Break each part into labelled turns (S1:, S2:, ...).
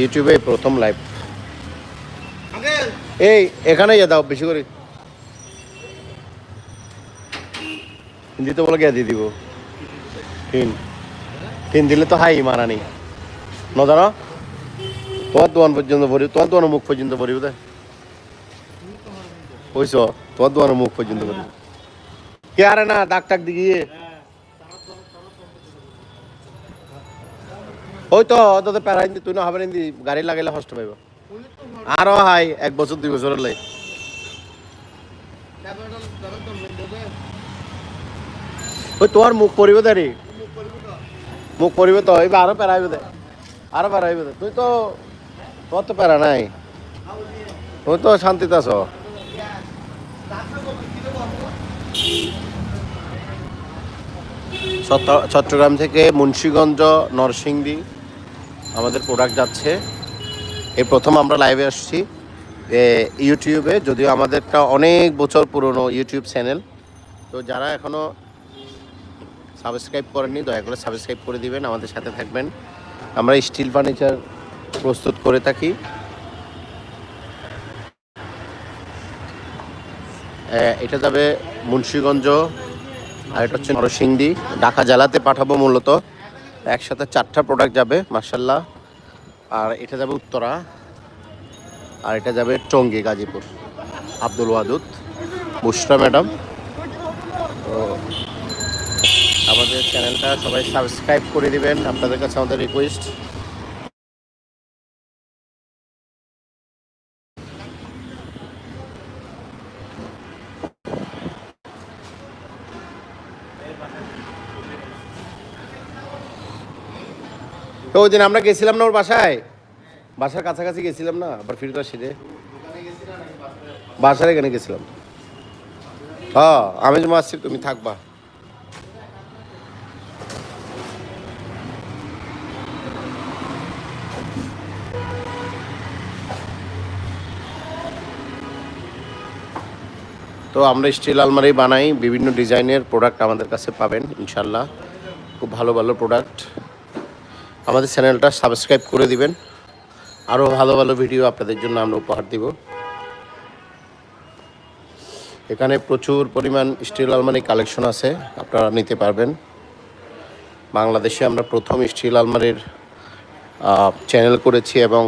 S1: ইউটিউবে প্রথম লাইভ এই এখানে ইয়ে দাও বেশি করে। হিন্দিতে বলে গিয়ে দিয়ে দিব? তিন। তিন দিলে তো হাই মারা নেই। ন জানো? তোমার দোয়ান পর্যন্ত ভরি তোমার দোয়ানের মুখ পর্যন্ত ভরি বোধ বুঝছ তোমার দোয়ানের মুখ পর্যন্ত ভরি কে আরে না দাগ টাক দিগিয়ে। ওই তো তোদের প্যারাইন তুই না হবে না গাড়ি লাগাইলে কষ্ট পাইব। আরও হাই এক বছর, দুই বছর লাই। ওই তোমার মুখ পরিব দে মুখ পরিব তো এবার আরও প্যারাইব দে। আরও প্যারাইব দে। তুই তো, তোর তো প্যারা নাই। তুই তো শান্তিতে আছো। চট্টগ্রাম থেকে মুন্সীগঞ্জ, নরসিংদী। আমাদের প্রোডাক্ট যাচ্ছে। এই প্রথম আমরা লাইভে আসছি। ইউটিউবে যদিও আমাদেরটা অনেক বছর পুরনো ইউটিউব চ্যানেল তো যারা এখনও সাবস্ক্রাইব করেননি, দয়া করে সাবস্ক্রাইব করে দিবেন, আমাদের সাথে থাকবেন। আমরা স্টিল ফার্নিচার প্রস্তুত করে থাকি। এটা যাবে মুন্সীগঞ্জ, আর এটা হচ্ছে নরসিংদী। ঢাকা জেলাতে পাঠাবো মূলত। একসাথে চারটা প্রোডাক্ট যাবে মার্শাল্লাহ আর এটা যাবে উত্তরা, আর এটা যাবে টঙ্গী, গাজীপুর। আব্দুল ওয়াদুদ মুশরা ম্যাডাম। তো আমাদের চ্যানেলটা সবাই সাবস্ক্রাইব করে দিবেন, আপনাদের কাছে আমাদের রিকোয়েস্ট তো ওই দিন আমরা গেছিলাম না ওর বাসায়? বাসার কাছাকাছি গেছিলাম না? আবার ফিরে ফিরতে আসিরে বাসার এখানে গেছিলাম। হ্যাঁ আমি যেমন আসছি, তুমি থাকবা। তো আমরা স্টিল আলমারি বানাই। বিভিন্ন ডিজাইনের প্রোডাক্ট আমাদের কাছে পাবেন, ইনশাল্লাহ। খুব ভালো ভালো প্রোডাক্ট। আমাদের চ্যানেলটা সাবস্ক্রাইব করে দিবেন। আরও ভালো ভালো ভিডিও আপনাদের জন্য আমরা উপহার দিব। এখানে প্রচুর পরিমাণ স্টিল আলমারি কালেকশন আছে, আপনারা নিতে পারবেন। বাংলাদেশে আমরা প্রথম স্টিল আলমারির চ্যানেল করেছি এবং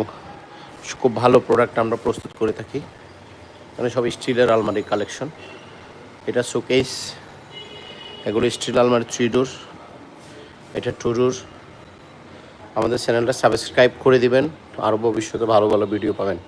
S1: খুব ভালো প্রোডাক্ট আমরা প্রস্তুত করে থাকি। এখানে সব স্টিলের আলমারি কালেকশন। এটা শোকেস, এগুলো স্টিল আলমারি থ্রি ডোর, এটা টু ডোর। আমাদের চ্যানেলটা সাবস্ক্রাইব করে দিবেন। আরও ভবিষ্যতে ভালো ভালো ভিডিও পাবেন।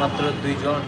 S2: মাত্র দুইজন।